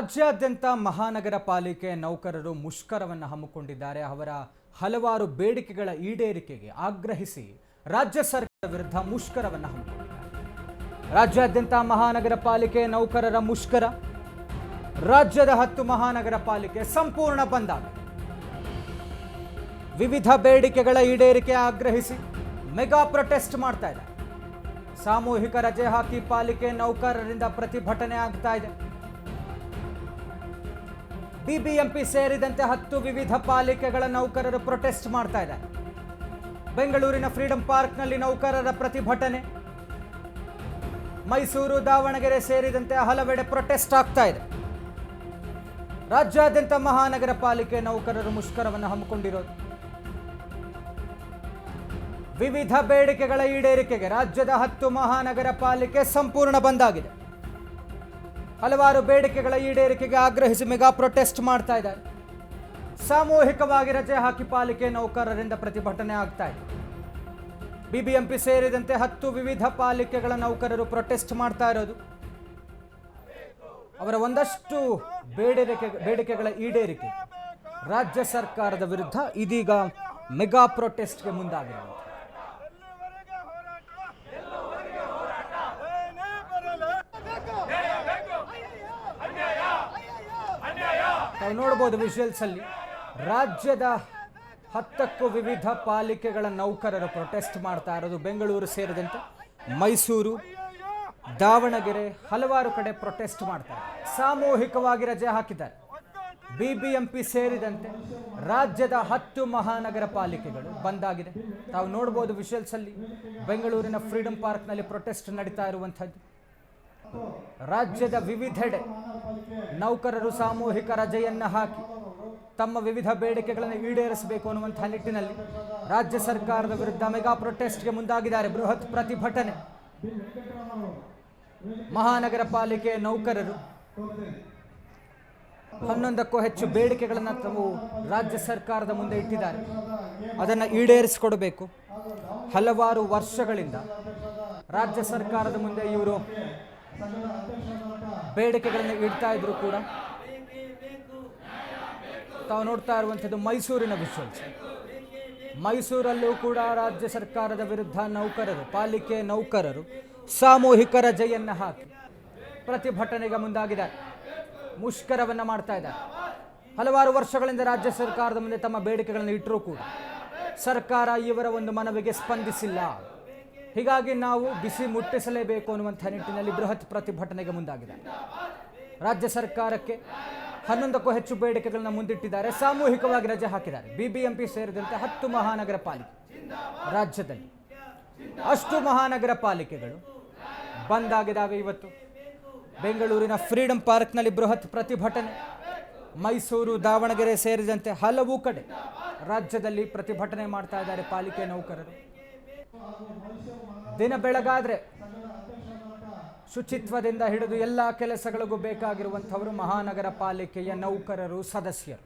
ರಾಜ್ಯಾದ್ಯಂತ ಮಹಾನಗರ ಪಾಲಿಕೆ ನೌಕರರು ಮುಷ್ಕರವನ್ನು ಹಮ್ಮಿಕೊಂಡಿದ್ದಾರೆ. ಅವರ ಹಲವಾರು ಬೇಡಿಕೆಗಳ ಈಡೇರಿಕೆಗೆ ಆಗ್ರಹಿಸಿ ರಾಜ್ಯ ಸರ್ಕಾರದ ವಿರುದ್ಧ ಮುಷ್ಕರವನ್ನು ಹಮ್ಮಿಕೊಂಡಿದ್ದಾರೆ. ರಾಜ್ಯಾದ್ಯಂತ ಮಹಾನಗರ ಪಾಲಿಕೆ ನೌಕರರ ಮುಷ್ಕರ, ರಾಜ್ಯದ ಹತ್ತು ಮಹಾನಗರ ಪಾಲಿಕೆ ಸಂಪೂರ್ಣ ಬಂದಾಗ ವಿವಿಧ ಬೇಡಿಕೆಗಳ ಈಡೇರಿಕೆ ಆಗ್ರಹಿಸಿ ಮೆಗಾ ಪ್ರೊಟೆಸ್ಟ್ ಮಾಡ್ತಾ ಇದೆ ಸಾಮೂಹಿಕ ರಜೆ ಹಾಕಿ ಪಾಲಿಕೆ ನೌಕರರಿಂದ ಪ್ರತಿಭಟನೆ ಆಗ್ತಾ ಇದೆ. ಬಿಬಿಎಂಪಿ ಸೇರಿದಂತೆ ಹತ್ತು ವಿವಿಧ ಪಾಲಿಕೆಗಳ ನೌಕರರು ಪ್ರೊಟೆಸ್ಟ್ ಮಾಡ್ತಾ ಇದ್ದಾರೆ. ಬೆಂಗಳೂರಿನ ಫ್ರೀಡಂ ಪಾರ್ಕ್ನಲ್ಲಿ ನೌಕರರ ಪ್ರತಿಭಟನೆ. ಮೈಸೂರು ದಾವಣಗೆರೆ ಸೇರಿದಂತೆ ಹಲವೆಡೆ ಪ್ರೊಟೆಸ್ಟ್ ಆಗ್ತಾ ಇದೆ. ರಾಜ್ಯಾದ್ಯಂತ ಮಹಾನಗರ ಪಾಲಿಕೆ ನೌಕರರು ಮುಷ್ಕರವನ್ನು ಹಮ್ಮಿಕೊಂಡಿರೋದು. ವಿವಿಧ ಬೇಡಿಕೆಗಳ ಈಡೇರಿಕೆಗೆ ರಾಜ್ಯದ ಹತ್ತು ಮಹಾನಗರ ಪಾಲಿಕೆ ಸಂಪೂರ್ಣ ಬಂದಾಗಿದೆ ಹಲವಾರು ಬೇಡಿಕೆಗಳ ಈಡೇರಿಕೆಗೆ ಆಗ್ರಹಿಸಿ ಮೆಗಾ ಪ್ರೊಟೆಸ್ಟ್ ಮಾಡ್ತಾ ಇದ್ದಾರೆ. ಸಾಮೂಹಿಕವಾಗಿ ರಜೆ ಹಾಕಿ ಪಾಲಿಕೆ ನೌಕರರಿಂದ ಪ್ರತಿಭಟನೆ ಆಗ್ತಾ ಇದೆ. ಬಿಬಿಎಂಪಿ ಸೇರಿದಂತೆ ಹತ್ತು ವಿವಿಧ ಪಾಲಿಕೆಗಳ ನೌಕರರು ಪ್ರೊಟೆಸ್ಟ್ ಮಾಡ್ತಾ ಇರೋದು. ಅವರ ಒಂದಷ್ಟು ಬೇಡಿಕೆ, ಬೇಡಿಕೆಗಳ ಈಡೇರಿಕೆ ರಾಜ್ಯ ಸರ್ಕಾರದ ವಿರುದ್ಧ ಇದೀಗ ಮೆಗಾ ಪ್ರೊಟೆಸ್ಟ್ಗೆ ಮುಂದಾಗಿರುವುದು ಎಲ್ಲಿವರೆಗೆ ಹೋರಾಟ ಏನೇ ಬರಲಿ ತಾವು ನೋಡ್ಬೋದು ವಿಜುವಲ್ಸ್ ಅಲ್ಲಿ. ರಾಜ್ಯದ ಹತ್ತಕ್ಕೂ ವಿವಿಧ ಪಾಲಿಕೆಗಳ ನೌಕರರು ಪ್ರೊಟೆಸ್ಟ್ ಮಾಡ್ತಾ ಇರೋದು ಬೆಂಗಳೂರು ಸೇರಿದಂತೆ. ಮೈಸೂರು, ದಾವಣಗೆರೆ ಹಲವಾರು ಕಡೆ ಪ್ರೊಟೆಸ್ಟ್ ಮಾಡ್ತಾರೆ ಸಾಮೂಹಿಕವಾಗಿ ರಜೆ ಹಾಕಿದ್ದಾರೆ. ಬಿಬಿಎಂಪಿ ಸೇರಿದಂತೆ ರಾಜ್ಯದ ಹತ್ತು ಮಹಾನಗರ ಪಾಲಿಕೆಗಳು ಬಂದಾಗಿದೆ. ತಾವು ನೋಡ್ಬೋದು ಅಲ್ಲಿ ಬೆಂಗಳೂರಿನ ಫ್ರೀಡಂ ಪಾರ್ಕ್ನಲ್ಲಿ ಪ್ರೊಟೆಸ್ಟ್ ನಡೀತಾ ಇರುವಂಥದ್ದು. ರಾಜ್ಯದ ವಿವಿಧೆಡೆ ನೌಕರರು ಸಾಮೂಹಿಕ ರಜೆಯನ್ನು ಹಾಕಿ ತಮ್ಮ ವಿವಿಧ ಬೇಡಿಕೆಗಳನ್ನು ಈಡೇರಿಸಬೇಕು ಅನ್ನುವಂತಹ ನಿಟ್ಟಿನಲ್ಲಿ ರಾಜ್ಯ ಸರ್ಕಾರದ ವಿರುದ್ಧ ಮೆಗಾ ಪ್ರೊಟೆಸ್ಟ್ಗೆ ಮುಂದಾಗಿದ್ದಾರೆ ಬೃಹತ್ ಪ್ರತಿಭಟನೆ. ಮಹಾನಗರ ಪಾಲಿಕೆ ನೌಕರರು ಹನ್ನೊಂದಕ್ಕೂ ಹೆಚ್ಚು ಬೇಡಿಕೆಗಳನ್ನು ತಾವು ರಾಜ್ಯ ಸರ್ಕಾರದ ಮುಂದೆ ಇಟ್ಟಿದ್ದಾರೆ. ಅದನ್ನು ಈಡೇರಿಸಿಕೊಡಬೇಕು. ಹಲವಾರು ವರ್ಷಗಳಿಂದ ರಾಜ್ಯ ಸರ್ಕಾರದ ಮುಂದೆ ಇವರು ಬೇಡಿಕೆಗಳನ್ನು ಇಡ್ತಾ ಇದ್ರು ಕೂಡ. ತಾವು ನೋಡ್ತಾ ಇರುವಂಥದ್ದು ಮೈಸೂರಿನ ವಿಶ್ವಾಸ ಮೈಸೂರಲ್ಲೂ ಕೂಡ ರಾಜ್ಯ ಸರ್ಕಾರದ ವಿರುದ್ಧ ನೌಕರರು, ಪಾಲಿಕೆ ನೌಕರರು ಸಾಮೂಹಿಕ ರಜೆಯನ್ನು ಹಾಕಿ ಪ್ರತಿಭಟನೆಗೆ ಮುಂದಾಗಿದ್ದಾರೆ. ಮುಷ್ಕರವನ್ನು ಮಾಡ್ತಾ ಇದ್ದಾರೆ. ಹಲವಾರು ವರ್ಷಗಳಿಂದ ರಾಜ್ಯ ಸರ್ಕಾರದ ಮುಂದೆ ತಮ್ಮ ಬೇಡಿಕೆಗಳನ್ನು ಇಟ್ಟರೂ ಕೂಡ ಸರ್ಕಾರ ಇವರ ಒಂದು ಮನವಿಗೆ ಸ್ಪಂದಿಸಿಲ್ಲ. ಹೀಗಾಗಿ ನಾವು ಬಿಸಿ ಮುಟ್ಟಿಸಲೇಬೇಕು ಅನ್ನುವಂಥ ನಿಟ್ಟಿನಲ್ಲಿ ಬೃಹತ್ ಪ್ರತಿಭಟನೆಗೆ ಮುಂದಾಗಿದೆ ರಾಜ್ಯ ಸರ್ಕಾರಕ್ಕೆ ಹನ್ನೊಂದಕ್ಕೂ ಹೆಚ್ಚು ಬೇಡಿಕೆಗಳನ್ನು ಮುಂದಿಟ್ಟಿದ್ದಾರೆ. ಸಾಮೂಹಿಕವಾಗಿ ರಜೆ ಹಾಕಿದ್ದಾರೆ. ಬಿಬಿಎಂಪಿ ಸೇರಿದಂತೆ ಹತ್ತು ಮಹಾನಗರ ಪಾಲಿಕೆ ರಾಜ್ಯದಲ್ಲಿ. ಅಷ್ಟು ಮಹಾನಗರ ಪಾಲಿಕೆಗಳು ಬಂದ್ ಆಗಿದ್ದಾವೆ ಇವತ್ತು. ಬೆಂಗಳೂರಿನ ಫ್ರೀಡಂ ಪಾರ್ಕ್ನಲ್ಲಿ ಬೃಹತ್ ಪ್ರತಿಭಟನೆ. ಮೈಸೂರು, ದಾವಣಗೆರೆ ಸೇರಿದಂತೆ ಹಲವು ಕಡೆ ರಾಜ್ಯದಲ್ಲಿ ಪ್ರತಿಭಟನೆ ಮಾಡ್ತಾ ಇದ್ದಾರೆ ಪಾಲಿಕೆ ನೌಕರರು. ದಿನ ಬೆಳಗಾದ್ರೆ ಶುಚಿತ್ವದಿಂದ ಹಿಡಿದು ಎಲ್ಲ ಕೆಲಸಗಳಿಗೂ ಬೇಕಾಗಿರುವಂಥವರು ಮಹಾನಗರ ಪಾಲಿಕೆಯ ನೌಕರರು, ಸದಸ್ಯರು.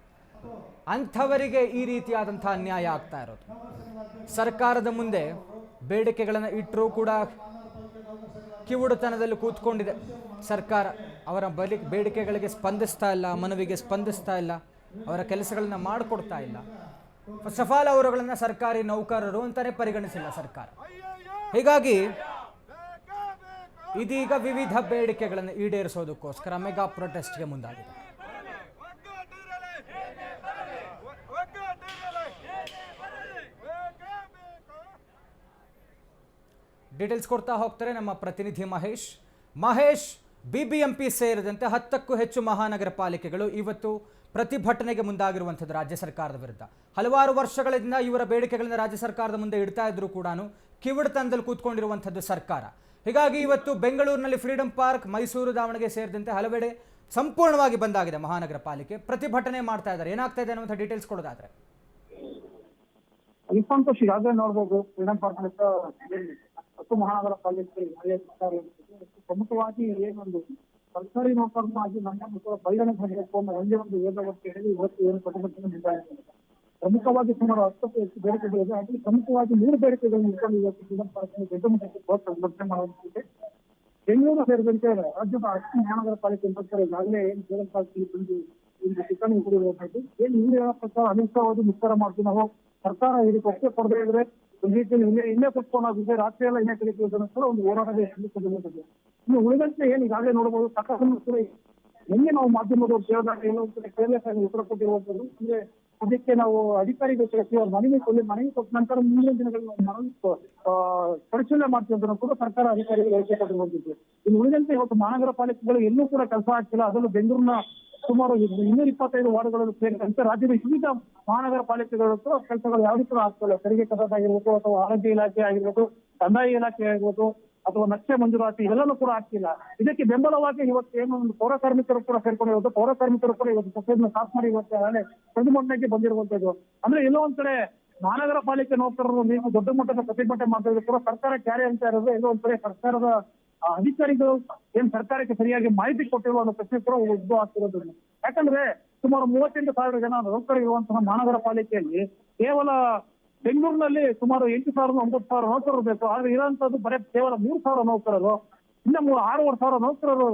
ಅಂಥವರಿಗೆ ಈ ರೀತಿಯಾದಂಥ ಅನ್ಯಾಯ ಆಗ್ತಾ ಇರೋದು. ಸರ್ಕಾರದ ಮುಂದೆ ಬೇಡಿಕೆಗಳನ್ನು ಇಟ್ಟರೂ ಕೂಡ ಕಿವುಡುತನದಲ್ಲಿ ಕೂತ್ಕೊಂಡಿದೆ. ಸರ್ಕಾರ ಅವರ ಬಲಿ ಬೇಡಿಕೆಗಳಿಗೆ ಸ್ಪಂದಿಸ್ತಾ ಇಲ್ಲ, ಮನವಿಗೆ ಸ್ಪಂದಿಸ್ತಾ ಇಲ್ಲ, ಅವರ ಕೆಲಸಗಳನ್ನು ಮಾಡಿಕೊಡ್ತಾ ಇಲ್ಲ. ಫಸ್ಟ್ ಆಫ್ ಆಲ್ ಅವರುಗಳನ್ನು ಸರ್ಕಾರಿ ನೌಕರರು ಅಂತಾನೆ ಪರಿಗಣಿಸಿಲ್ಲ ಸರ್ಕಾರ. ಹೀಗಾಗಿ ಇದೀಗ ವಿವಿಧ ಬೇಡಿಕೆಗಳನ್ನು ಈಡೇರಿಸೋದಕ್ಕೋಸ್ಕರ ಮೆಗಾ ಪ್ರೊಟೆಸ್ಟ್ಗೆ ಮುಂದಾಗಿದೆ. ಡೀಟೇಲ್ಸ್ ಕೊಡ್ತಾ ಹೋಗ್ತಾರೆ ನಮ್ಮ ಪ್ರತಿನಿಧಿ ಮಹೇಶ್. ಮಹೇಶ್ ಬಿಬಿಎಂಪಿ ಸೇರಿದಂತೆ ಹತ್ತಕ್ಕೂ ಹೆಚ್ಚು ಮಹಾನಗರ ಪಾಲಿಕೆಗಳು ಇವತ್ತು ಪ್ರತಿಭಟನೆಗೆ ಮುಂದಾಗಿರುವಂಥದ್ದು ರಾಜ್ಯ ಸರ್ಕಾರದ ವಿರುದ್ಧ. ಹಲವಾರು ವರ್ಷಗಳಿಂದ ಇವರ ಬೇಡಿಕೆಗಳನ್ನು ರಾಜ್ಯ ಸರ್ಕಾರದ ಮುಂದೆ ಇಡ್ತಾ ಇದ್ರು ಕೂಡ ಕಿವಿಡತನದಲ್ಲಿ ಕೂತ್ಕೊಂಡಿರುವಂಥದ್ದು ಸರ್ಕಾರ. ಹೀಗಾಗಿ ಇವತ್ತು ಬೆಂಗಳೂರಿನಲ್ಲಿ ಫ್ರೀಡಂ ಪಾರ್ಕ್, ಮೈಸೂರು ದಾವಣಗೆರೆ ಸೇರಿದಂತೆ ಹಲವೆಡೆ ಸಂಪೂರ್ಣವಾಗಿ ಬಂದಾಗಿದೆ ಮಹಾನಗರ ಪಾಲಿಕೆ. ಪ್ರತಿಭಟನೆ ಮಾಡ್ತಾ ಇದ್ದಾರೆ. ಏನಾಗ್ತಾ ಇದೆ ಅನ್ನುವಂಥ ಡೀಟೇಲ್ಸ್ ಕೊಡೋದಾದ್ರೆ. ಸಂತೋಷ್ ಈಗಾಗಲೇ ನೋಡ್ಬೋದು, ಫ್ರೀಡಂ ಪಾರ್ಕ್ ಮತ್ತು ಮಹಾನಗರ ಪಾಲಿಕೆ ಪ್ರಮುಖವಾಗಿ ಏನೊಂದು ಸರ್ಕಾರಿ ನೌಕರನಾಗಿ ನಮ್ಮ ಕೂಡ ಪರಿಗಣಿಸಬೇಕು ಅನ್ನೋ ಒಂದೇ ಒಂದು ವೇದವತ್ತು ಹೇಳಿ ಇವತ್ತು ಏನು ಪ್ರತಿಭಟನೆ ನಿರ್ಧಾರ ಪ್ರಮುಖವಾಗಿ ಸುಮಾರು ಹತ್ತಕ್ಕೂ ಹೆಚ್ಚು ಬೇಡಿಕೆಗಳಿದೆ ಅದರಲ್ಲಿ ಪ್ರಮುಖವಾಗಿ ಮೂರು ಬೇಡಿಕೆಗಳನ್ನು ಇಟ್ಕೊಂಡು ಇವತ್ತು ಫ್ರೀಡಂ ಪಾರ್ಕ್ ದೊಡ್ಡ ಮಟ್ಟಕ್ಕೆ ಬೃಹತ್ ಪ್ರತಿಭಟನೆ ಮಾಡುವಂತಿದೆ ಬೆಂಗಳೂರು ಸೇರಿದಂತೆ ರಾಜ್ಯದ ಅಷ್ಟು ಮಹಾನಗರ ಪಾಲಿಕೆ ಮುಖಂಡರು ಈಗಾಗಲೇ ಏನು ಕೇರಳ ಪಾಲಿಕೆ ಬಂದು ಇಲ್ಲಿ ಟಿಪ್ಪಣಿ ಕೊಡಿರುವಂತದ್ದು ಏನು ಇವ್ರು ಹೇಳೋ ಪ್ರಕಾರ ಅನಿಷ್ಟವಾದ ಮುಷ್ಕರ ಮಾಡ್ತೀವಿ. ನಾವು ಸರ್ಕಾರ ಇದಕ್ಕೆ ಒಪ್ಪಿಗೆ ಕೊಡದೇ ಇದ್ರೆ ಒಂದು ರೀತಿಯಲ್ಲಿ ಇಲ್ಲೇ ಇಲ್ಲೇ ಕುತ್ಕೊಂಡಾಗುತ್ತೆ ರಾತ್ರಿ ಎಲ್ಲ ಇನ್ನೇ ಕಲಿತೀವಿ ಕೂಡ ಒಂದು ಹೋರಾಟದ ಹೆಸರು ಇನ್ನು ಉಳಿದಂತೆ ಏನು ಈಗಾಗಲೇ ನೋಡಬಹುದು ಸಾಕಷ್ಟು ಕೂಡ ನಿನ್ನೆ ನಾವು ಮಾಧ್ಯಮದವರು ಕೇಳಿದಾಗ ಏನು ಕಡೆ ಕೇರ್ಲೆಸ್ ಆಗಿ ಉತ್ತರ ಕೊಟ್ಟಿರುವಂತದ್ದು ಅಂದ್ರೆ ಅದಕ್ಕೆ ನಾವು ಅಧಿಕಾರಿಗಳು ಕಳಿಸಿ ಅವ್ರ ಮನವಿ ಕೊಲ್ಲಿ ಮನವಿ ಕೊಟ್ಟ ನಂತರ ಮುಂದಿನ ದಿನಗಳಲ್ಲಿ ನಾವು ಮನವಿ ಪರಿಶೀಲನೆ ಮಾಡ್ತೀವಿ ಅಂತ ಕೂಡ ಸರ್ಕಾರ ಅಧಿಕಾರಿಗಳು ಹೇಳಿಕೆ ಕೊಟ್ಟಿರುವಂತದ್ದು ಇನ್ನು ಉಳಿದಂತೆ ಇವತ್ತು ಮಹಾನಗರ ಪಾಲಿಕೆಗಳು ಎಲ್ಲೂ ಕೂಡ ಕೆಲಸ ಆಗ್ತಿಲ್ಲ. ಅದರಲ್ಲೂ ಬೆಂಗಳೂರಿನ ಸುಮಾರು ಇನ್ನೂರ ಇಪ್ಪತ್ತೈದು ವಾರ್ಡ್ಗಳಲ್ಲಿ ಸೇರಿದಂತೆ ರಾಜ್ಯದ ವಿವಿಧ ಮಹಾನಗರ ಪಾಲಿಕೆಗಳು ಕೂಡ ಕೆಲಸಗಳು ಯಾವ್ದು ಕೂಡ ಆಗ್ತಿಲ್ಲ. ತೆರಿಗೆ ಕಸದಾಗಿರ್ಬೋದು ಅಥವಾ ಆರೋಗ್ಯ ಇಲಾಖೆ ಆಗಿರ್ಬೋದು, ಕಂದಾಯ ಇಲಾಖೆ ಆಗಿರ್ಬೋದು ಅಥವಾ ನಕ್ಷೆ ಮಂಜೂರಾತಿ ಇವೆಲ್ಲನೂ ಕೂಡ ಆಗ್ತಿಲ್ಲ. ಇದಕ್ಕೆ ಬೆಂಬಲವಾಗಿ ಇವತ್ತು ಏನು ಒಂದು ಪೌರ ಕಾರ್ಮಿಕರು ಕೂಡ ಸೇರ್ಕೊಂಡಿರೋದು ಪೌರ ಕಾರ್ಮಿಕರು ಕೂಡ ಇವತ್ತು ಸೊಸೈಟಿನ ಸಾಫ್ ಮಾಡಿ ಇವತ್ತು ಪ್ರತಿಭಟನೆಗೆ ಬಂದಿರುವಂತದ್ದು ಅಂದ್ರೆ ಎಲ್ಲೋ ಒಂದ್ ಕಡೆ ಮಹಾನಗರ ಪಾಲಿಕೆ ನೌಕರರು ನೀವು ದೊಡ್ಡ ಮಟ್ಟದ ಪ್ರತಿಭಟನೆ ಮಾಡ್ತಾ ಇದ್ರು ಸರ್ಕಾರ ಕ್ಯಾರಿ ಅಂತ ಇರೋದು, ಎಲ್ಲೋ ಒಂದ್ ಕಡೆ ಸರ್ಕಾರದ ಅಧಿಕಾರಿಗಳು ಏನ್ ಸರ್ಕಾರಕ್ಕೆ ಸರಿಯಾಗಿ ಮಾಹಿತಿ ಕೊಟ್ಟಿರುವ ಅನ್ನೋ ಪ್ರಶ್ನೆ ಕೂಡ ಉದ್ಭವ ಆಗ್ತಿರೋದು ಯಾಕಂದ್ರೆ ಸುಮಾರು ಮೂವತ್ತೆಂಟು ಸಾವಿರ ಜನ ನೌಕರರು ಇರುವಂತಹ ಮಹಾನಗರ ಪಾಲಿಕೆಯಲ್ಲಿ ಕೇವಲ ಬೆಂಗಳೂರಿನಲ್ಲಿ ಸುಮಾರು ಎಂಟು ಸಾವಿರದ ಒಂಬತ್ತು ಸಾವಿರ ನೌಕರರು ಬೇಕು. ಆದ್ರೆ ಇರೋಂಥದ್ದು ಬರೀ ಕೇವಲ ಮೂರು ಸಾವಿರ ನೌಕರರು. ಇನ್ನ ಆರೂವರೆ ಸಾವಿರ ನೌಕರರು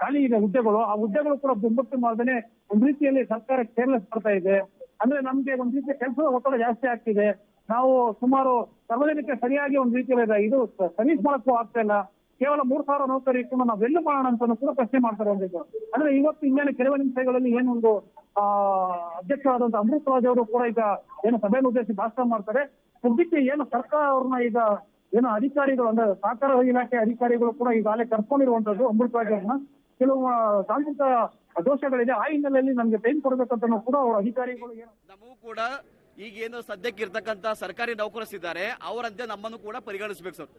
ಖಾಲಿ ಇದೆ ಹುದ್ದೆಗಳು. ಆ ಹುದ್ದೆಗಳು ಕೂಡ ಬೆಂಬತ್ತಿ ಮಾಡದೇನೆ ಒಂದ್ ರೀತಿಯಲ್ಲಿ ಸರ್ಕಾರ ಕೇರ್ಲೆಸ್ ಮಾಡ್ತಾ ಇದೆ. ಅಂದ್ರೆ ನಮ್ಗೆ ಒಂದ್ ರೀತಿಯ ಕೆಲಸದ ಒತ್ತಡ ಜಾಸ್ತಿ ಆಗ್ತಿದೆ. ನಾವು ಸುಮಾರು ಸಾರ್ವಜನಿಕ ಸರಿಯಾಗಿ ಒಂದ್ ರೀತಿಯಲ್ಲಿ. ಇದು ಸರ್ವಿಸ್ ಮಾಡಕ್ಕೂ ಆಗ್ತಾ ಇಲ್ಲ. ಕೇವಲ ಮೂರ್ ಸಾವಿರ ನೌಕರಿ ನಾವು ಎಲ್ಲಿ ಮಾಡೋಣ ಅಂತ ಕೂಡ ಪ್ರಶ್ನೆ ಮಾಡ್ತಾರೆ ಅಂದ್ರೆ ಇವತ್ತು ಇನ್ನೇನು ಕೆಲವೇ ನಿಮಿಷಗಳಲ್ಲಿ ಏನೊಂದು ಆ ಅಧ್ಯಕ್ಷರಾದಂತ ಅಮೃತ್ ರಾಜ್ ಅವರು ಕೂಡ ಈಗ ಏನು ಸಭೆಯನ್ನು ಉದ್ದೇಶಿಸಿ ಭಾಷಣ ಮಾಡ್ತಾರೆ. ಸದ್ಯಕ್ಕೆ ಏನು ಸರ್ಕಾರ ಅವ್ರನ್ನ ಈಗ ಏನು ಅಧಿಕಾರಿಗಳು, ಅಂದ್ರೆ ಸಹಕಾರ ಇಲಾಖೆ ಅಧಿಕಾರಿಗಳು ಕೂಡ ಈಗಾಗಲೇ ಕರ್ಕೊಂಡಿರುವಂತದ್ದು ಅಮೃತ್ ರಾಜ್ ಅವ್ರನ್ನ. ಕೆಲವು ತಾಂತ್ರಿಕ ದೋಷಗಳಿದೆ. ಆ ಹಿನ್ನೆಲೆಯಲ್ಲಿ ನಮ್ಗೆ ಟೈಮ್ ಕೊಡ್ಬೇಕಂತ ಕೂಡ ಅವ್ರ ಅಧಿಕಾರಿಗಳು ಏನು ನಮಗೂ ಕೂಡ ಈಗೇನು ಸದ್ಯಕ್ಕೆ ಇರ್ತಕ್ಕಂತ ಸರ್ಕಾರಿ ನೌಕರರಿದ್ದಾರೆ. ಅವರಂತೆ ನಮ್ಮನ್ನು ಕೂಡ ಪರಿಗಣಿಸಬೇಕು ಸರ್.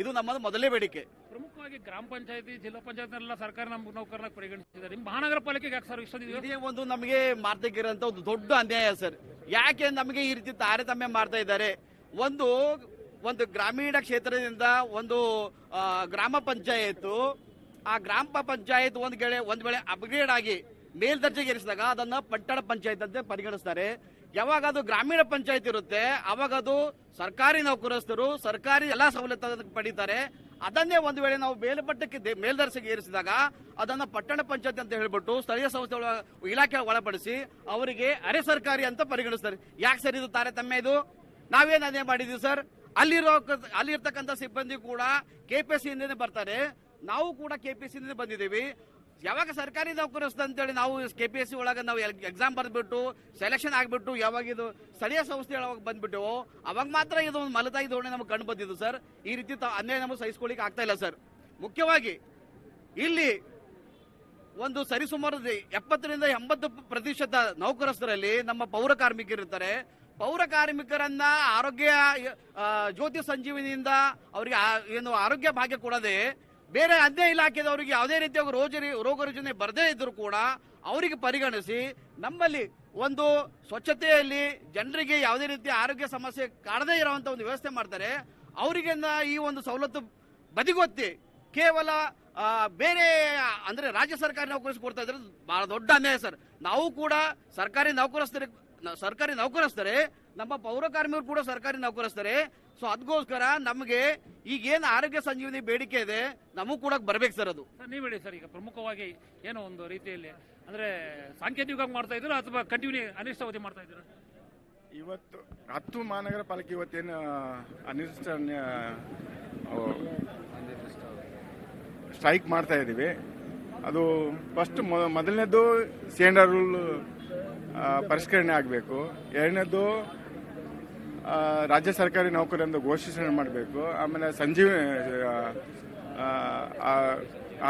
ಇದು ನಮ್ಮದು ಮೊದಲೇ ಬೇಡಿಕೆ. ಪ್ರಮುಖವಾಗಿ ಗ್ರಾಮ ಪಂಚಾಯತಿ ಜಿಲ್ಲಾ ಪಂಚಾಯತ್ನೆಲ್ಲ ಸರ್ಕಾರ ನಮ್ಮ ನೌಕರನ ಪರಿಗಣಿಸಿದ್ದಾರೆ ನಿಮ್ಮ ಮಹಾನಗರ ಪಾಲಿಕೆಗೆ ಯಾಕೆ ಸರ್ ಇಷ್ಟೊಂದು ಇದೇ? ಒಂದು ನಮಗೆ ಮಾಡ್ತಿರೋಂಥ ಒಂದು ದೊಡ್ಡ ಅನ್ಯಾಯ ಸರ್. ಯಾಕೆ ನಮಗೆ ಈ ರೀತಿ ತಾರತಮ್ಯ ಮಾಡ್ತಾ ಇದ್ದಾರೆ? ಒಂದು ಒಂದು ಗ್ರಾಮೀಣ ಕ್ಷೇತ್ರದಿಂದ ಒಂದು ಗ್ರಾಮ ಪಂಚಾಯತ್ ಆ ಗ್ರಾಮ ಪಂಚಾಯತ್ ಒಂದು ಗೆಳೆ ಒಂದು ವೇಳೆ ಅಪ್ಗ್ರೇಡ್ ಆಗಿ ಮೇಲ್ದರ್ಜೆಗೆ ಏರಿಸಿದಾಗ ಅದನ್ನ ಪಟ್ಟಣ ಪಂಚಾಯತ್ ಅಂತ ಪರಿಗಣಿಸ್ತಾರೆ. ಯಾವಾಗ ಅದು ಗ್ರಾಮೀಣ ಪಂಚಾಯತ್ ಇರುತ್ತೆ ಅವಾಗ ಅದು ಸರ್ಕಾರಿ ನೌಕರಸ್ಥರು ಸರ್ಕಾರಿ ಎಲ್ಲಾ ಸವಲತ್ತು ಪಡೀತಾರೆ. ಅದನ್ನೇ ಒಂದು ವೇಳೆ ನಾವು ಮೇಲ್ಮಟ್ಟಕ್ಕೆ ಮೇಲ್ದರ್ಸೆಗೆ ಏರಿಸಿದಾಗ ಅದನ್ನ ಪಟ್ಟಣ ಪಂಚಾಯತ್ ಅಂತ ಹೇಳ್ಬಿಟ್ಟು ಸ್ಥಳೀಯ ಸಂಸ್ಥೆ ಒಳ- ಇಲಾಖೆ ಒಳಪಡಿಸಿ ಅವರಿಗೆ ಅರೆ ಸರ್ಕಾರಿ ಅಂತ ಪರಿಗಣಿಸ್ತಾರೆ. ಯಾಕೆ ಸರ್ ಇದು ತಾರತಮ್ಯ ಇದು? ನಾವೇನು ಅದೇ ಮಾಡಿದೀವಿ ಸರ್? ಅಲ್ಲಿರೋ ಅಲ್ಲಿರ್ತಕ್ಕಂಥ ಸಿಬ್ಬಂದಿ ಕೂಡ ಕೆಪಿಎಸ್ಸಿ ಇಂದನೇ ಬರ್ತಾರೆ. ನಾವು ಕೂಡ ಕೆಪಿಎಸ್ಸಿ ಇಂದನೇ ಬಂದಿದ್ದೀವಿ. ಯಾವಾಗ ಸರ್ಕಾರಿ ನೌಕರಸ್ಥ ಅಂತೇಳಿ ನಾವು ಸಿ ಒಳಗೆ ನಾವು ಎಕ್ಸಾಮ್ ಬರೆದ್ಬಿಟ್ಟು ಸೆಲೆಕ್ಷನ್ ಆಗಿಬಿಟ್ಟು ಯಾವಾಗ ಇದು ಸ್ಥಳೀಯ ಸಂಸ್ಥೆ ಒಳಗೆ ಬಂದ್ಬಿಟ್ಟು ಅವಾಗ ಮಾತ್ರ ಇದು ಒಂದು ಮಲತಾಯಿ ಧೋರಣೆ ನಮಗೆ ಕಂಡು ಬಂದಿದ್ದು ಸರ್. ಈ ರೀತಿ ಅನ್ಯಾಯ ನಮಗೆ ಸಹಿಸ್ಕೊಳ್ಳಿಕ್ಕೆ ಆಗ್ತಾ ಇಲ್ಲ ಸರ್. ಮುಖ್ಯವಾಗಿ ಇಲ್ಲಿ ಒಂದು ಸರಿಸುಮಾರು ಎಪ್ಪತ್ತರಿಂದ ಎಂಬತ್ತು ಪ್ರತಿಶತ ನೌಕರಸ್ಥರಲ್ಲಿ ನಮ್ಮ ಪೌರ ಕಾರ್ಮಿಕರಿರ್ತಾರೆ. ಪೌರ ಕಾರ್ಮಿಕರನ್ನ ಆರೋಗ್ಯ ಜ್ಯೋತಿ ಸಂಜೀವಿನಿಯಿಂದ ಅವರಿಗೆ ಏನು ಆರೋಗ್ಯ ಭಾಗ್ಯ ಕೊಡದೆ ಬೇರೆ ಅನ್ಯ ಇಲಾಖೆದವರಿಗೆ ಯಾವುದೇ ರೀತಿಯ ರೋಜ ರೋಗ ರುಜಿನ ಬರದೇ ಇದ್ರು ಕೂಡ ಅವರಿಗೆ ಪರಿಗಣಿಸಿ ನಮ್ಮಲ್ಲಿ ಒಂದು ಸ್ವಚ್ಛತೆಯಲ್ಲಿ ಜನರಿಗೆ ಯಾವುದೇ ರೀತಿಯ ಆರೋಗ್ಯ ಸಮಸ್ಯೆ ಕಾಡದೇ ಇರುವಂತ ಒಂದು ವ್ಯವಸ್ಥೆ ಮಾಡ್ತಾರೆ. ಅವರಿಗೆ ಈ ಒಂದು ಸವಲತ್ತು ಬದಿಗೊತ್ತಿ ಕೇವಲ ಬೇರೆ, ಅಂದ್ರೆ ರಾಜ್ಯ ಸರ್ಕಾರಿ ನೌಕರಿಸ್ ಕೊಡ್ತಾ ಇದ್ರೆ ಬಹಳ ದೊಡ್ಡ ಅನ್ಯಾಯ ಸರ್. ನಾವು ಕೂಡ ಸರ್ಕಾರಿ ನೌಕರಸ್ಥರಿಗೆ ಸರ್ಕಾರಿ ನೌಕರಸ್ಥರೇ, ನಮ್ಮ ಪೌರ ಕಾರ್ಮಿಕರು ಕೂಡ ಸರ್ಕಾರಿ ನೌಕರಸ್ಥರೇ ಸೊ ಅದಕ್ಕೋಸ್ಕರ ನಮಗೆ ಈಗೇನು ಆರೋಗ್ಯ ಸಂಜೀವಿನಿ ಬೇಡಿಕೆ ಇದೆ ನಮಗೂ ಕೂಡ ಬರ್ಬೇಕು ಸರ್ ಅದು. ಸರ್ ನೀವು ಹೇಳಿ ಸರ್ ಈಗ ಪ್ರಮುಖವಾಗಿ ಏನೋ ಒಂದು ರೀತಿಯಲ್ಲಿ ಅಂದ್ರೆ ಸಾಂಕೇತಿಕವಾಗಿ ಮಾಡ್ತಾ ಇದ್ದೀರಾ ಅಥವಾ ಕಂಟಿನ್ಯೂ ಅನಿಷ್ಟಾವಧಿ ಮಾಡ್ತಾ ಇದ್ದೀರಾ? ಇವತ್ತು ಹತ್ತು ಮಹಾನಗರ ಪಾಲಿಕೆ ಇವತ್ತೇನು ಅನಿರ್ದಿಷ್ಟ ಸ್ಟ್ರೈಕ್ ಮಾಡ್ತಾ ಇದ್ದೀವಿ ಅದು ಫಸ್ಟ್ ಮೊದಲನೇದು ಸಿಲಿಂಡರ್ ರೂಲ್ ಪರಿಷ್ಕರಣೆ ಆಗಬೇಕು. ಎರಡನೇದು ರಾಜ್ಯ ಸರ್ಕಾರಿ ನೌಕರರೆಂದು ಘೋಷಣೆ ಮಾಡಬೇಕು. ಆಮೇಲೆ ಸಂಜೀವಿ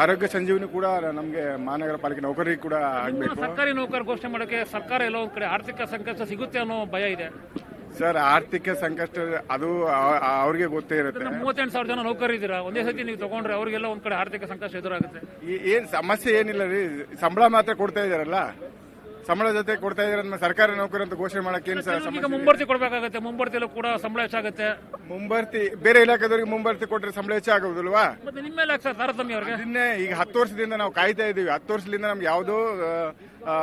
ಆರೋಗ್ಯ ಸಂಜೀವಿನಿ ಕೂಡ ನಮಗೆ ಮಹಾನಗರ ಪಾಲಿಕೆ ನೌಕರಿ ಕೂಡ ಆಗಬೇಕು. ಸರ್ಕಾರಿ ನೌಕರಿ ಘೋಷಣೆ ಮಾಡೋಕೆ ಸರ್ಕಾರ ಎಲ್ಲೋ ಒಂದ್ ಕಡೆ ಆರ್ಥಿಕ ಸಂಕಷ್ಟ ಸಿಗುತ್ತೆ ಅನ್ನೋ ಭಯ ಇದೆ. ಸರ್ ಆರ್ಥಿಕ ಸಂಕಷ್ಟ ಅದು ಅವ್ರಿಗೆ ಗೊತ್ತೇ ಇರುತ್ತೆ. ಮೂವತ್ತೆಂಟು ಸಾವಿರ ಜನ ನೌಕರಿ ಇದ್ದೀರಾ? ಒಂದೇ ಸತಿ ನೀವು ತಗೊಂಡ್ರೆ ಅವ್ರಿಗೆಲ್ಲ ಒಂದ್ ಕಡೆ ಆರ್ಥಿಕ ಸಂಕಷ್ಟ ಎದುರಾಗುತ್ತೆ. ಏನ್ ಸಮಸ್ಯೆ ಏನಿಲ್ಲ ರೀ. ಸಂಬಳ ಮಾತ್ರ ಕೊಡ್ತಾ ಇದಾರಲ್ಲ ಸಂಬಳ ಜೊತೆ ಕೊಡ್ತಾ ಇದ್ರೆ ನಮ್ಮ ಸರ್ಕಾರಿ ನೌಕರಿ ಅಂತ ಘೋಷಣೆ ಮಾಡಕ್ಕೆ ಏನು ಈಗ ಸಮಸ್ಯೆ ಮುಂಬರ್ತಿ ಕೊಡಬೇಕಾಗುತ್ತೆ. ಮುಂಬರ್ತಿಯಲ್ಲೂ ಕೂಡ ಸಂಬಳ ಹೆಚ್ಚಾಗುತ್ತೆ. ಮುಂಬರ್ತಿ ಬೇರೆ ಇಲಾಖೆದವರಿಗೆ ಮುಂಬರ್ತಿ ಕೊಟ್ರೆ ಸಂಬಳ ಹೆಚ್ಚಾಗೋದಿಲ್ವಾ? ಮತ್ತೆ ನಿಮ್ಮ ಮೇಲೆ ಸರ್ ತಾರತಮ್ಯ ಅವ್ರಿಗೆ? ನಿನ್ನೆ ಈಗ ಹತ್ತು ವರ್ಷದಿಂದ ನಾವು ಕಾಯ್ತಾ ಇದೀವಿ ಹತ್ತು ವರ್ಷದಿಂದ ನಮ್ಗೆ ಯಾವುದೋ ಆ,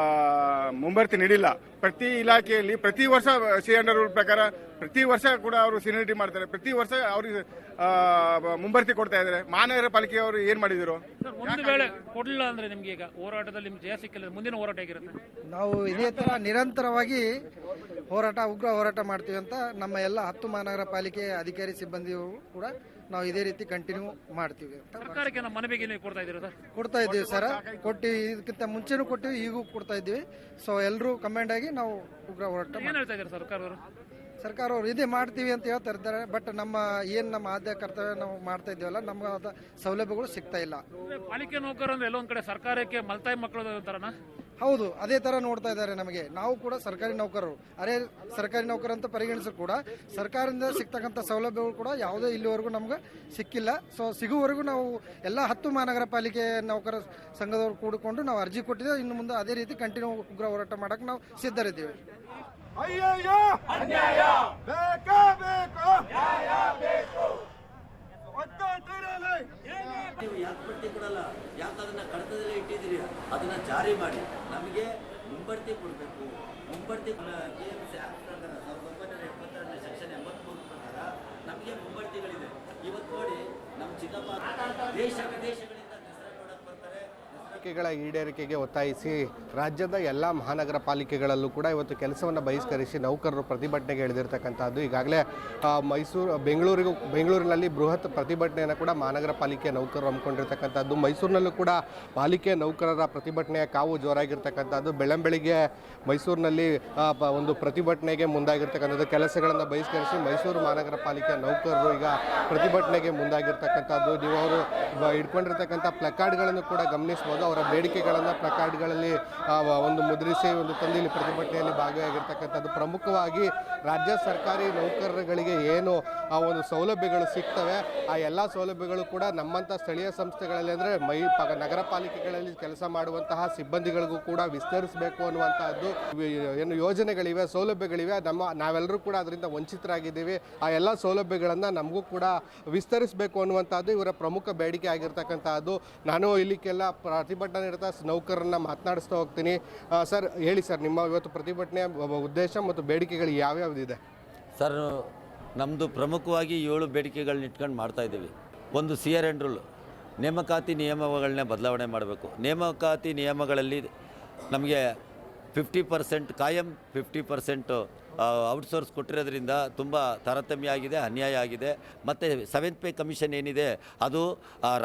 ಮುಂಬರ್ತಿ ನೀಡಿಲ್ಲ. ಪ್ರತಿ ಇಲಾಖೆಯಲ್ಲಿ ಪ್ರತಿ ವರ್ಷ ಸಿಎಂಡರ್ ರೂಲ್ ಪ್ರಕಾರ ಪ್ರತಿ ವರ್ಷ ಕೂಡ ಅವರು ಸೀನಿಯರಿಟಿ ಮಾಡ್ತಾರೆ. ಪ್ರತಿ ವರ್ಷ ಅವ್ರಿಗೆ ಮುಂಬರ್ತಿ ಕೊಡ್ತಾ ಇದ್ದಾರೆ. ಮಹಾನಗರ ಪಾಲಿಕೆಯವರು ಏನ್ ಮಾಡಿದ್ರು? ಸರ್ ಒಂದು ವೇಳೆ ಕೊಡಲಿಲ್ಲ ಅಂದ್ರೆ ನಿಮ್ಗೆ ಈಗ ಹೋರಾಟದಲ್ಲಿ ನಿಮ್ಗೆ ಜಯ ಸಿಕ್ಕಿಲ್ಲ ಮುಂದಿನ ಹೋರಾಟ ಹೇಗಿರುತ್ತೆ? ನಾವು ಇದೇ ಥರ ನಿರಂತರವಾಗಿ ಹೋರಾಟ ಉಗ್ರ ಹೋರಾಟ ಮಾಡ್ತೀವಿ ಅಂತ ನಮ್ಮ ಎಲ್ಲ ಹತ್ತು ಮಹಾನಗರ ಪಾಲಿಕೆ ಅಧಿಕಾರಿ ಸಿಬ್ಬಂದಿಯವರು ಕೂಡ ನಾವು ಇದೇ ರೀತಿ ಕಂಟಿನ್ಯೂ ಮಾಡ್ತೀವಿ ಅಂತ ಸರ್ಕಾರಕ್ಕೆ ನಮ್ಮ ಮನವಿಗೆ ನೀವು ಕೊಡ್ತಾ ಇದ್ದೀರಾ ಸರ್? ಕೊಡ್ತಾ ಇದ್ದೀವಿ ಸರ್. ಕೊಟ್ಟು ಇದಕ್ಕಿಂತ ಮುಂಚೆನೂ ಕೊಟ್ಟಿವಿ ಈಗೂ ಕೊಡ್ತಾ ಇದ್ದೀವಿ. ಸೊ ಎಲ್ಲರೂ ಕಮ್ಯಾಂಡ್ ಆಗಿ ನಾವು ಉಗ್ರ ಹೋರಾಟ ಏನ್ ಹೇಳ್ತಾ ಇದ್ದಾರೆ ಸರ್ಕಾರದವರು? ಸರ್ಕಾರ ಅವರು ಇದೇ ಮಾಡ್ತೀವಿ ಅಂತ ಹೇಳ್ತಾ ಇರ್ತಾರೆ ಬಟ್ ನಮ್ಮ ಏನು ನಮ್ಮ ಆದ್ಯ ಕರ್ತವ್ಯ ನಾವು ಮಾಡ್ತಾ ಇದ್ದೀವಲ್ಲ ನಮ್ಗೆ ಆದ ಸೌಲಭ್ಯಗಳು ಸಿಗ್ತಾ ಇಲ್ಲ. ಪಾಲಿಕೆ ನೌಕರರು ಅಂದ್ರೆ ಎಲ್ಲೊಂದ್ ಕಡೆ ಸರ್ಕಾರಕ್ಕೆ ಮಲ್ತಾಯಿ ಮಕ್ಕಳು ಹೌದು ಅದೇ ತರ ನೋಡ್ತಾ ಇದ್ದಾರೆ ನಮಗೆ. ನಾವು ಕೂಡ ಸರ್ಕಾರಿ ನೌಕರರು. ಅರೆ ಸರ್ಕಾರಿ ನೌಕರ ಅಂತ ಪರಿಗಣಿಸಲು ಕೂಡ ಸರ್ಕಾರದಿಂದ ಸಿಗ್ತಕ್ಕಂಥ ಸೌಲಭ್ಯಗಳು ಕೂಡ ಯಾವುದೇ ಇಲ್ಲಿವರೆಗೂ ನಮ್ಗೆ ಸಿಕ್ಕಿಲ್ಲ. ಸೊ ಸಿಗುವವರೆಗೂ ನಾವು ಎಲ್ಲ ಹತ್ತು ಮಹಾನಗರ ಪಾಲಿಕೆ ನೌಕರ ಸಂಘದವರು ಕೂಡಿಕೊಂಡು ನಾವು ಅರ್ಜಿ ಕೊಟ್ಟಿದ್ದೇವೆ. ಇನ್ನು ಮುಂದೆ ಅದೇ ರೀತಿ ಕಂಟಿನ್ಯೂ ಉಗ್ರ ಹೋರಾಟ ಮಾಡಕ್ಕೆ ನಾವು ಸಿದ್ಧರಿದ್ದೀವಿ. ಅಯ್ಯಯ್ಯೋ! ಅನ್ಯಾಯ! ಬೇಕಾ ಬೇಕು? ನ್ಯಾಯ ಬೇಕು! ನೀವು ಯಾಕೆ ಬಡ್ತಿ ಕೊಡಲ್ಲ? ಯಾಕೆ ಅದನ್ನ ಕಡತದಲ್ಲಿ ಇಟ್ಟಿದ್ದೀರಿ? ಅದನ್ನ ಜಾರಿ ಮಾಡಿ. ನಮಗೆ ಮುಂಬಡ್ತಿ ಕೊಡಬೇಕು. ಮುಂಬಡ್ತಿ ಕೆ ಎಂ ಸಿ ಆಕ್ಟ್ ಪ್ರಕಾರ ಸಾವಿರದ ಒಂಬೈನೂರ ಎಪ್ಪತ್ತೆರಡನೇ ಸೆಕ್ಷನ್ ಎಂಬತ್ಮೂರು ಪ್ರಕಾರ ನಮಗೆ ಮುಂಬಡ್ತಿಗಳಿದೆ. ಇವತ್ತು ನೋಡಿ ನಮ್ಮ ಚಿಕ್ಕಪ್ಪ ದೇಶ ಬರ್ತಾರೆ ಬೇಡಿಕೆಗಳ ಈಡೇರಿಕೆಗೆ ಒತ್ತಾಯಿಸಿ ರಾಜ್ಯದ ಎಲ್ಲ ಮಹಾನಗರ ಪಾಲಿಕೆಗಳಲ್ಲೂ ಕೂಡ ಇವತ್ತು ಕೆಲಸವನ್ನು ಬಹಿಷ್ಕರಿಸಿ ನೌಕರರು ಪ್ರತಿಭಟನೆಗೆ ಇಳಿದಿರ್ತಕ್ಕಂಥದ್ದು ಈಗಾಗಲೇ ಮೈಸೂರು, ಬೆಂಗಳೂರಿಗೂ, ಬೆಂಗಳೂರಿನಲ್ಲಿ ಬೃಹತ್ ಪ್ರತಿಭಟನೆಯನ್ನು ಕೂಡ ಮಹಾನಗರ ಪಾಲಿಕೆ ನೌಕರರು ಹಮ್ಮಿಕೊಂಡಿರ್ತಕ್ಕಂಥದ್ದು ಮೈಸೂರಿನಲ್ಲೂ ಕೂಡ ಪಾಲಿಕೆ ನೌಕರರ ಪ್ರತಿಭಟನೆಯ ಕಾವು ಜೋರಾಗಿರ್ತಕ್ಕಂಥದ್ದು ಬೆಳ್ಳಂಬೆಳಿಗ್ಗೆ ಮೈಸೂರಿನಲ್ಲಿ ಒಂದು ಪ್ರತಿಭಟನೆಗೆ ಮುಂದಾಗಿರ್ತಕ್ಕಂಥದ್ದು ಕೆಲಸಗಳನ್ನು ಬಹಿಷ್ಕರಿಸಿ ಮೈಸೂರು ಮಹಾನಗರ ಪಾಲಿಕೆ ನೌಕರರು ಈಗ ಪ್ರತಿಭಟನೆಗೆ ಮುಂದಾಗಿರ್ತಕ್ಕಂಥದ್ದು ನೀವು ಅವರು ಇಟ್ಕೊಂಡಿರ್ತಕ್ಕಂಥ ಪ್ಲಕಾರ್ಡ್ಗಳನ್ನು ಕೂಡ ಗಮನಿಸ್ಬೋದು ಅವರ ಬೇಡಿಕೆಗಳನ್ನು ಪ್ಲಕಾರ್ಡ್ಗಳಲ್ಲಿ ಒಂದು ಮುದ್ರಿಸಿ, ಒಂದು ತಂದಿಲಿ ಪ್ರತಿಭಟನೆಯಲ್ಲಿ ಭಾಗಿಯಾಗಿರ್ತಕ್ಕಂಥದ್ದು ಪ್ರಮುಖವಾಗಿ ರಾಜ್ಯ ಸರ್ಕಾರಿ ನೌಕರರುಗಳಿಗೆ ಏನು, ಆ, ಒಂದು ಸೌಲಭ್ಯಗಳು ಸಿಗ್ತವೆ. ಆ ಎಲ್ಲ ಸೌಲಭ್ಯಗಳು ಕೂಡ ನಮ್ಮಂಥ ಸ್ಥಳೀಯ ಸಂಸ್ಥೆಗಳಲ್ಲಿ ಅಂದರೆ ಮೈ ನಗರ ಪಾಲಿಕೆಗಳಲ್ಲಿ ಕೆಲಸ ಮಾಡುವಂತಹ ಸಿಬ್ಬಂದಿಗಳಿಗೂ ಕೂಡ ವಿಸ್ತರಿಸಬೇಕು ಅನ್ನುವಂತಹದ್ದು ಏನು ಯೋಜನೆಗಳಿವೆ, ಸೌಲಭ್ಯಗಳಿವೆ. ನಮ್ಮ, ನಾವೆಲ್ಲರೂ ಕೂಡ ಅದರಿಂದ ವಂಚಿತರಾಗಿದ್ದೀವಿ. ಆ ಎಲ್ಲ ಸೌಲಭ್ಯಗಳನ್ನು ನಮಗೂ ಕೂಡ ವಿಸ್ತರಿಸಬೇಕು ಅನ್ನುವಂಥದ್ದು ಇವರ ಪ್ರಮುಖ ಬೇಡಿಕೆ ಆಗಿರ್ತಕ್ಕಂಥದ್ದು. ನಾನು ಇಲ್ಲಿಕ್ಕೆಲ್ಲ ಪ್ರತಿಭಟನೆ ನಿರತ ನೌಕರರನ್ನ ಮಾತನಾಡಿಸ್ತಾ ಹೋಗ್ತೀನಿ. ಸರ್, ಹೇಳಿ ಸರ್, ನಿಮ್ಮ ಇವತ್ತು ಪ್ರತಿಭಟನೆ ಉದ್ದೇಶ ಮತ್ತು ಬೇಡಿಕೆಗಳು ಯಾವ್ಯಾವ್ದಿದೆ? ಸರ್ ನಮ್ಮದು ಪ್ರಮುಖವಾಗಿ ಏಳು ಬೇಡಿಕೆಗಳನ್ನ ಇಟ್ಕೊಂಡು ಮಾಡ್ತಾ ಇದ್ದೀವಿ. ಒಂದು ಸಿ ಆರ್ ಎನ್ ರೂಲ್. ನೇಮಕಾತಿ ನಿಯಮಗಳನ್ನೇ ಬದಲಾವಣೆ ಮಾಡಬೇಕು. ನೇಮಕಾತಿ ನಿಯಮಗಳಲ್ಲಿ ನಮಗೆ ಫಿಫ್ಟಿ ಪರ್ಸೆಂಟ್ ಕಾಯಂ ಫಿಫ್ಟಿ ಪರ್ಸೆಂಟು ಔಟ್ಸೋರ್ಸ್ ಕೊಟ್ಟಿರೋದ್ರಿಂದ ತುಂಬ ತಾರತಮ್ಯ ಆಗಿದೆ, ಅನ್ಯಾಯ ಆಗಿದೆ. ಮತ್ತು ಸೆವೆಂತ್ ಪೇ ಕಮಿಷನ್ ಏನಿದೆ, ಅದು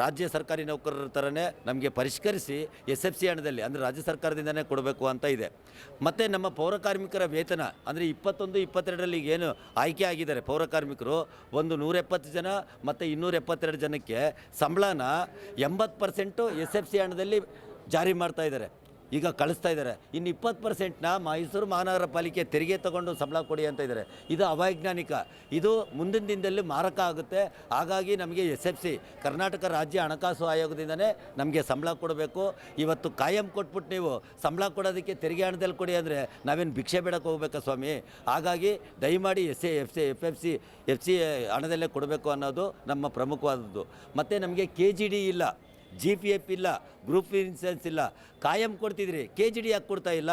ರಾಜ್ಯ ಸರ್ಕಾರಿ ನೌಕರರ ಥರನೇ ನಮಗೆ ಪರಿಷ್ಕರಿಸಿ ಎಸ್ ಎಫ್ ಸಿ ಹಣದಲ್ಲಿ, ಅಂದರೆ ರಾಜ್ಯ ಸರ್ಕಾರದಿಂದನೇ ಕೊಡಬೇಕು ಅಂತ ಇದೆ. ಮತ್ತು ನಮ್ಮ ಪೌರಕಾರ್ಮಿಕರ ವೇತನ, ಅಂದರೆ ಇಪ್ಪತ್ತೊಂದು, ಇಪ್ಪತ್ತೆರಡರಲ್ಲಿ ಏನು ಆಯ್ಕೆ ಆಗಿದ್ದಾರೆ ಪೌರಕಾರ್ಮಿಕರು ಒಂದು ನೂರ ಎಪ್ಪತ್ತು ಜನ, ಮತ್ತು ಇನ್ನೂರ ಎಪ್ಪತ್ತೆರಡು ಜನಕ್ಕೆ ಸಂಬಳನ ಎಂಬತ್ತು ಪರ್ಸೆಂಟು ಎಸ್ ಎಫ್ ಸಿ ಹಣದಲ್ಲಿ ಜಾರಿ ಮಾಡ್ತಾ ಇದ್ದಾರೆ. ಈಗ ಕಳಿಸ್ತಾ ಇದ್ದಾರೆ. ಇನ್ನು ಇಪ್ಪತ್ತು ಪರ್ಸೆಂಟ್ನ ಮೈಸೂರು ಮಹಾನಗರ ಪಾಲಿಕೆ ತೆರಿಗೆ ತಗೊಂಡು ಸಂಬಳ ಕೊಡಿ ಅಂತ ಇದ್ದಾರೆ. ಇದು ಅವೈಜ್ಞಾನಿಕ. ಇದು ಮುಂದಿನ ದಿನದಲ್ಲಿ ಮಾರಕ ಆಗುತ್ತೆ. ಹಾಗಾಗಿ ನಮಗೆ ಎಸ್ ಎಫ್ ಸಿ, ಕರ್ನಾಟಕ ರಾಜ್ಯ ಹಣಕಾಸು ಆಯೋಗದಿಂದನೇ ನಮಗೆ ಸಂಬಳ ಕೊಡಬೇಕು. ಇವತ್ತು ಕಾಯಂ ಕೊಟ್ಬಿಟ್ಟು ನೀವು ಸಂಬಳ ಕೊಡೋದಕ್ಕೆ ತೆರಿಗೆ ಹಣದಲ್ಲಿ ಕೊಡಿ ಅಂದರೆ ನಾವೇನು ಭಿಕ್ಷೆ ಬೇಡಕ್ಕೆ ಹೋಗ್ಬೇಕಾ ಸ್ವಾಮಿ? ಹಾಗಾಗಿ ದಯಮಾಡಿ S A, F C F F C F C ಹಣದಲ್ಲೇ ಕೊಡಬೇಕು ಅನ್ನೋದು ನಮ್ಮ ಪ್ರಮುಖವಾದದ್ದು. ಮತ್ತು ನಮಗೆ ಕೆ ಜಿ ಡಿ ಇಲ್ಲ. ಜಿ ಪಿ ಎಫ್ ಇಲ್ಲ ಗ್ರೂಪ್ ಇನ್ಸೂರೆನ್ಸ್ ಇಲ್ಲ. ಕಾಯಂ ಕೊಡ್ತಿದ್ರಿ. ಕೆ ಜಿ ಡಿ ಯಾಕೆ ಕೊಡ್ತಾ ಇಲ್ಲ?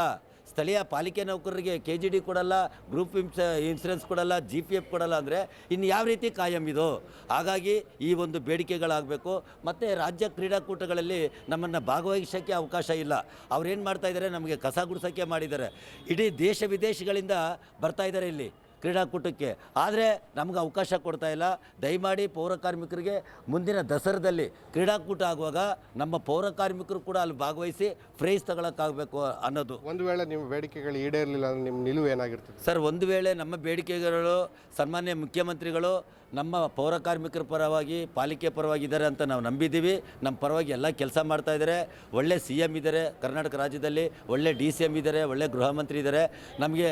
ಸ್ಥಳೀಯ ಪಾಲಿಕೆ ನೌಕರರಿಗೆ ಕೆ ಜಿ ಡಿ ಕೊಡಲ್ಲ ಗ್ರೂಪ್ ಇನ್ಸ ಇನ್ಸೂರೆನ್ಸ್ ಕೊಡಲ್ಲ ಜಿ ಪಿ ಎಫ್ ಕೊಡಲ್ಲ ಅಂದರೆ ಇನ್ನು ಯಾವ ರೀತಿ ಕಾಯಂ ಇದು? ಹಾಗಾಗಿ ಈ ಒಂದು ಬೇಡಿಕೆಗಳಾಗಬೇಕು. ಮತ್ತು ರಾಜ್ಯ ಕ್ರೀಡಾಕೂಟಗಳಲ್ಲಿ ನಮ್ಮನ್ನು ಭಾಗವಹಿಸೋಕ್ಕೆ ಅವಕಾಶ ಇಲ್ಲ. ಅವ್ರೇನು ಮಾಡ್ತಾ ಇದ್ದಾರೆ ನಮಗೆ ಕಸ ಗುಡಿಸೋಕ್ಕೆ ಮಾಡಿದ್ದಾರೆ. ಇಡೀ ದೇಶ ವಿದೇಶಗಳಿಂದ ಬರ್ತಾ ಇದ್ದಾರೆ ಇಲ್ಲಿ. ಕ್ರೀಡಾಕೂಟಕ್ಕೆ. ಆದರೆ ನಮ್ಗೆ ಅವಕಾಶ ಕೊಡ್ತಾ ಇಲ್ಲ. ದಯಮಾಡಿ ಪೌರ ಕಾರ್ಮಿಕರಿಗೆ ಮುಂದಿನ ದಸರಾದಲ್ಲಿ ಕ್ರೀಡಾಕೂಟ ಆಗುವಾಗ ನಮ್ಮ ಪೌರ ಕಾರ್ಮಿಕರು ಕೂಡ ಅಲ್ಲಿ ಭಾಗವಹಿಸಿ ಪ್ರೈಸ್ ತಗೊಳಕ್ಕಾಗಬೇಕು ಅನ್ನೋದು. ಒಂದು ವೇಳೆ ನಿಮ್ಮ ಬೇಡಿಕೆಗಳು ಈಡೇರಲಿಲ್ಲ ಅಂದ್ರೆ ನಿಮ್ಮ ನಿಲುವು ಏನಾಗಿರ್ತದೆ? ಸರ್ ಒಂದು ವೇಳೆ ನಮ್ಮ ಬೇಡಿಕೆಗಳು ಸನ್ಮಾನ್ಯ ಮುಖ್ಯಮಂತ್ರಿಗಳು ನಮ್ಮ ಪೌರ ಕಾರ್ಮಿಕರ ಪರವಾಗಿ ಪಾಲಿಕೆ ಪರವಾಗಿ ಇದ್ದಾರೆ ಅಂತ ನಾವು ನಂಬಿದ್ದೀವಿ. ನಮ್ಮ ಪರವಾಗಿ ಎಲ್ಲ ಕೆಲಸ ಮಾಡ್ತಾ ಇದ್ದಾರೆ. ಒಳ್ಳೆ ಸಿ ಎಂ ಇದ್ದಾರೆ ಕರ್ನಾಟಕ ರಾಜ್ಯದಲ್ಲಿ ಒಳ್ಳೆ ಡಿ ಸಿ ಎಂ ಇದ್ದಾರೆ ಒಳ್ಳೆ ಗೃಹ ಮಂತ್ರಿ ಇದ್ದಾರೆ. ನಮಗೆ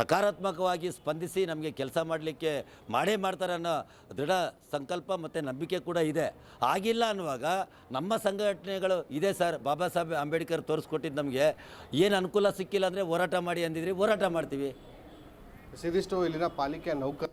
ಸಕಾರಾತ್ಮಕವಾಗಿ ಸಕಾರಾತ್ಮಕವಾಗಿ ಸ್ಪಂದಿಸಿ ನಮಗೆ ಕೆಲಸ ಮಾಡಲಿಕ್ಕೆ ಮಾಡೇ ಮಾಡ್ತಾರೆ ಅನ್ನೋ ದೃಢ ಸಂಕಲ್ಪ ಮತ್ತು ನಂಬಿಕೆ ಕೂಡ ಇದೆ. ಆಗಿಲ್ಲ ಅನ್ನುವಾಗ ನಮ್ಮ ಸಂಘಟನೆಗಳು ಇದೆ ಸರ್. ಬಾಬಾ ಸಾಹೇಬ್ ಅಂಬೇಡ್ಕರ್ ತೋರಿಸ್ಕೊಟ್ಟಿದ್ದು ನಮಗೆ. ಏನು ಅನುಕೂಲ ಸಿಕ್ಕಿಲ್ಲ ಅಂದರೆ ಹೋರಾಟ ಮಾಡಿ ಅಂದಿದ್ರಿ, ಹೋರಾಟ ಮಾಡ್ತೀವಿ. ಇದಿಷ್ಟು ಇಲ್ಲಿನ ಪಾಲಿಕೆ ನೌಕರ